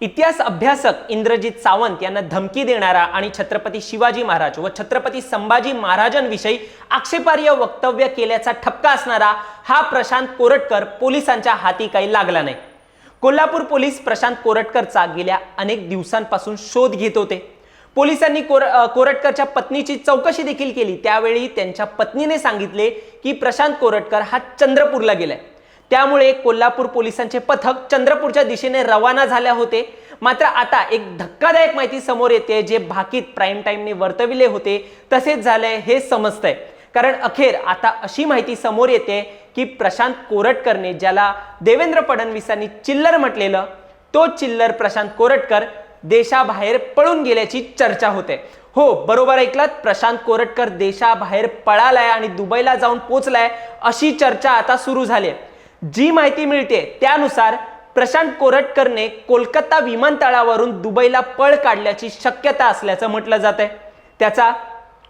इतिहास अभ्यासक इंद्रजित सावंत यांना धमकी देणारा आणि छत्रपती शिवाजी महाराज व छत्रपती संभाजी महाराजांविषयी आक्षेपार्ह वक्तव्य केल्याचा ठपका असणारा हा प्रशांत कोरटकर पोलिसांच्या हाती काही लागला नाही. कोल्हापूर पोलीस प्रशांत कोरटकरचा गेल्या अनेक दिवसांपासून शोध घेत होते. पोलिसांनी कोर कोरटकरच्या पत्नीची चौकशी देखील केली. त्यावेळी त्यांच्या पत्नीने सांगितले की प्रशांत कोरटकर हा चंद्रपूरला गेलाय. त्यामुळे कोल्हापूर पोलिसांचे पथक चंद्रपूरच्या दिशेने रवाना झाले होते. मात्र आता एक धक्कादायक माहिती समोर येते जे भाकीत प्राईम टाईमने वर्तविले होते. तसेच झालंय हे समजतंय. कारण अखेर आता अशी माहिती समोर येते की प्रशांत कोरटकरने ज्याला देवेंद्र फडणवीसांनी चिल्लर म्हटलेलं तो चिल्लर प्रशांत कोरटकर देशाबाहेर पळून गेल्याची चर्चा होते. हो बरोबर ऐकलात प्रशांत कोरटकर देशाबाहेर पळालाय आणि दुबईला जाऊन पोचलाय अशी चर्चा आता सुरू झाली आहे. जी माहिती मिळते त्यानुसार प्रशांत कोरटकरने कोलकाता विमानतळावरून दुबईला पळ काढल्याची शक्यता असल्याचं म्हटलं जात आहे त्याचा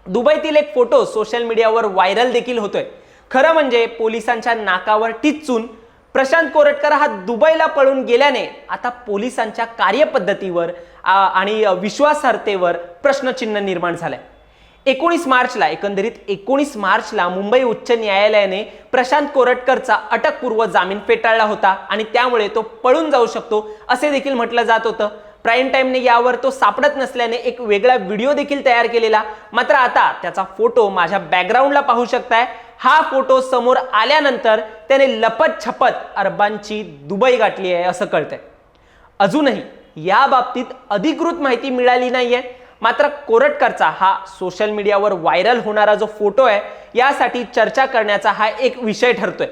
दुबईतील एक फोटो सोशल मीडियावर व्हायरल देखील होतोय. खरं म्हणजे पोलिसांच्या नाकावर टिचून प्रशांत कोरटकर हा दुबईला पळून गेल्याने आता पोलिसांच्या कार्यपद्धतीवर आणि विश्वासार्हतेवर प्रश्नचिन्ह निर्माण झालंय. एकोणीस मार्चला एकंदरीत एकोणीस मार्चला मुंबई उच्च न्यायालयाने प्रशांत कोरटकरचा अटकपूर्व जामीन फेटाळला होता आणि त्यामुळे तो पळून जाऊ शकतो असे देखील म्हटलं जात होतं. प्राईम टाईमने यावर तो सापडत नसल्याने एक वेगळा व्हिडिओ देखील तयार केलेला. मात्र आता त्याचा फोटो माझ्या बॅकग्राऊंडला पाहू शकताय. हा फोटो समोर आल्यानंतर त्याने लपत छपत अरबांची दुबई गाठली आहे असं कळतंय. अजूनही या बाबतीत अधिकृत माहिती मिळाली नाहीये. मात्र कोरटकरचा हा सोशल मीडियावर व्हायरल होणारा जो फोटो आहे यासाठी चर्चा करण्याचा हा एक विषय ठरतोय.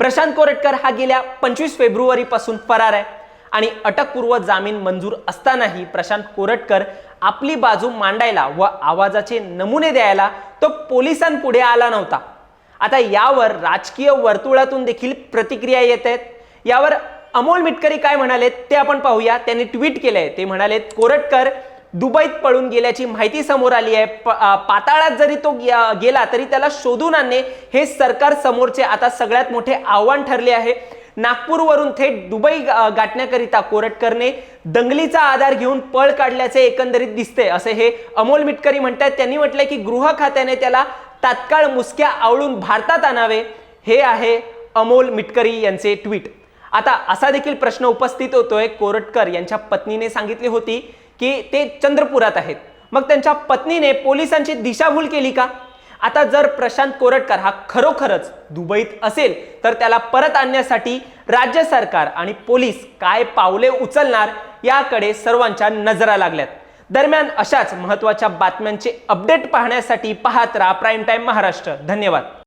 प्रशांत कोरटकर हा गेल्या पंचवीस फेब्रुवारीपासून फरार आहे आणि अटकपूर्व जामीन मंजूर असतानाही प्रशांत कोरटकर आपली बाजू मांडायला व आवाजाचे नमुने द्यायला तो पोलिसांपुढे आला नव्हता. आता यावर राजकीय वर्तुळातून देखील प्रतिक्रिया येत आहेत. यावर अमोल मिटकरी काय म्हणाले ते आपण पाहूया. त्यांनी ट्विट केलंय. ते म्हणालेत कोरटकर दुबईत पळून गेल्याची माहिती समोर आली आहे. पाताळात जरी तो गेला तरी त्याला शोधून आणणे हे सरकार समोरचे आता सगळ्यात मोठे आव्हान ठरले आहे. नागपूरवरून थेट दुबई गाठण्याकरिता कोरटकरने दंगलीचा आधार घेऊन पळ काढल्याचे एकंदरीत दिसते असे हे अमोल मिटकरी म्हणतात त्यांनी म्हटलंय की गृह खात्याने त्याला तात्काळ मुसक्या आवळून भारतात आणावे हे आहे अमोल मिटकरी यांचे ट्विट. आता असा देखील प्रश्न उपस्थित होतोय. कोरटकर यांच्या पत्नीने सांगितली होती की ते चंद्रपुरात आहेत. मग त्यांच्या पत्नीने पोलिसांची दिशाभूल केली का? आता जर प्रशांत कोरटकर हा खरोखरच दुबईत असेल तर त्याला परत आणण्यासाठी राज्य सरकार आणि पोलीस काय पावले उचलणार याकडे सर्वांच्या नजरा लागल्यात. दरम्यान अशाच महत्त्वाच्या बातम्यांचे अपडेट पाहण्यासाठी पाहत राहा प्राईम टाईम महाराष्ट्र. धन्यवाद.